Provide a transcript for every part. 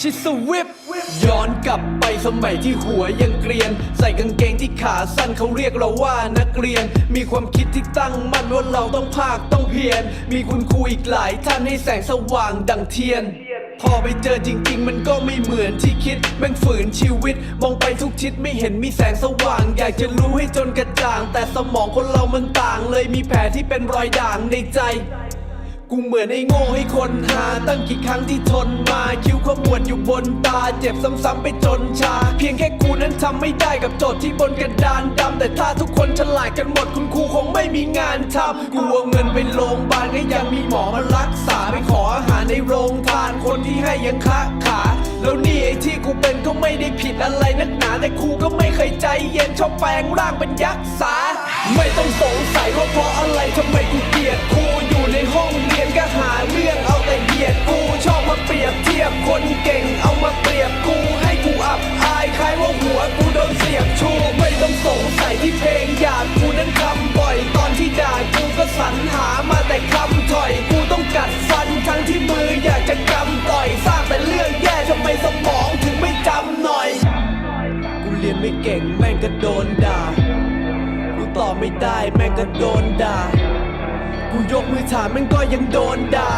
ชิสวิปย้อนกลับไปสมัยที่หัวยังเกรียน ใส่กางเกงที่ขาสั้นเขาเรียกเราว่านักเรียน มีความคิดที่ตั้งมั่นว่าเราต้องภาคต้องเพียร มีคุณครูอีกหลายท่านให้แสงสว่างดังเทียนพอไปเจอจริง ๆ มันก็ไม่เหมือนที่คิดแม่งฝืนชีวิต มองไปทุกทิศไม่เห็นมีแสงสว่าง อยากจะรู้ให้จนกระจ่าง แต่สมองคนเรามันต่างเลยมีแผลที่เป็นรอยด่างในใจ กูเหมือนไอ้โง่ให้คนหาตั้งกี่ครั้งที่ทนมา คิ้วขมวดอยู่บนตา เจ็บซ้ำๆไปจนชา เพียงแค่กูนั้นทำไม่ได้กับโจทย์ที่บนกระดานดำแต่ถ้าทุกคนฉลาดกันหมดคุณครูคงไม่มีงานทำกูเอาเงินไปโรงพยาบาลก็ยังมีหมอมารักษาไปขออาหารในโรงทานคนที่ให้ยังค้าขา แล้วนี่ไอ้ที่กูเป็นก็ไม่ได้ผิดอะไรนักหนาแต่ครูก็ไม่เคยใจเย็นชอบแปลงร่างเป็นยักษ์สาไม่ต้องสงสัยว่าเพราะอะไรทำไมกูเกลียดครู สรรหามาแต่คำถอย กูต้องกัดฟันทั้งที่มืออยากจะกำต่อยสร้างแต่เรื่องแย่ทำไมสมองถึงไม่จำหน่อย กูเรียนไม่เก่งแม่งก็โดนด่า กูตอบไม่ได้แม่งก็โดนด่า กูยกมือถามแม่งก็ยังโดนด่า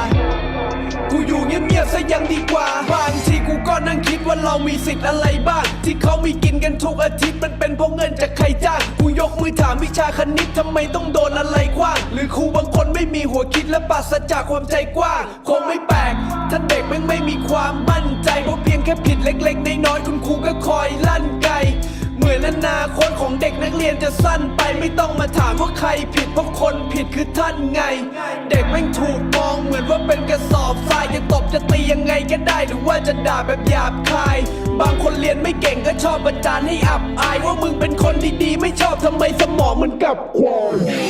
กูอยู่เงียบๆซะยังดีกว่าบางทีกูก็นั่งคิดว่าเรามีสิทธิ์อะไรบ้าง ที่เขามีกินกันทุกอาทิตย์มันเป็นเพราะเงินจากใครจ้าง กูยกมือถามวิชาคณิตทำไมต้อง มีหัวคิดและปราศจากความใจกว้าง คงไม่แปลกถ้าเด็กแม่งไม่มีความมั่นใจเพราะเพียงแค่ผิดเล็กๆน้อยๆคุณครูก็คอยลั่นไกเหมือนอนาคตของเด็กนักเรียนจะสั้นไปไม่ต้องมาถามว่าใครผิดเพราะคนผิดคือท่านไง เด็กแม่งถูกมองเหมือนว่าเป็นกระสอบทรายจะตบจะตียังไงก็ได้หรือว่าจะด่าแบบหยาบคาย บางคนเรียนไม่เก่งก็ชอบประจานให้อับอาย ว่ามึงเป็นคนดีๆ ไม่ชอบทำไมสมองมันกลับควาย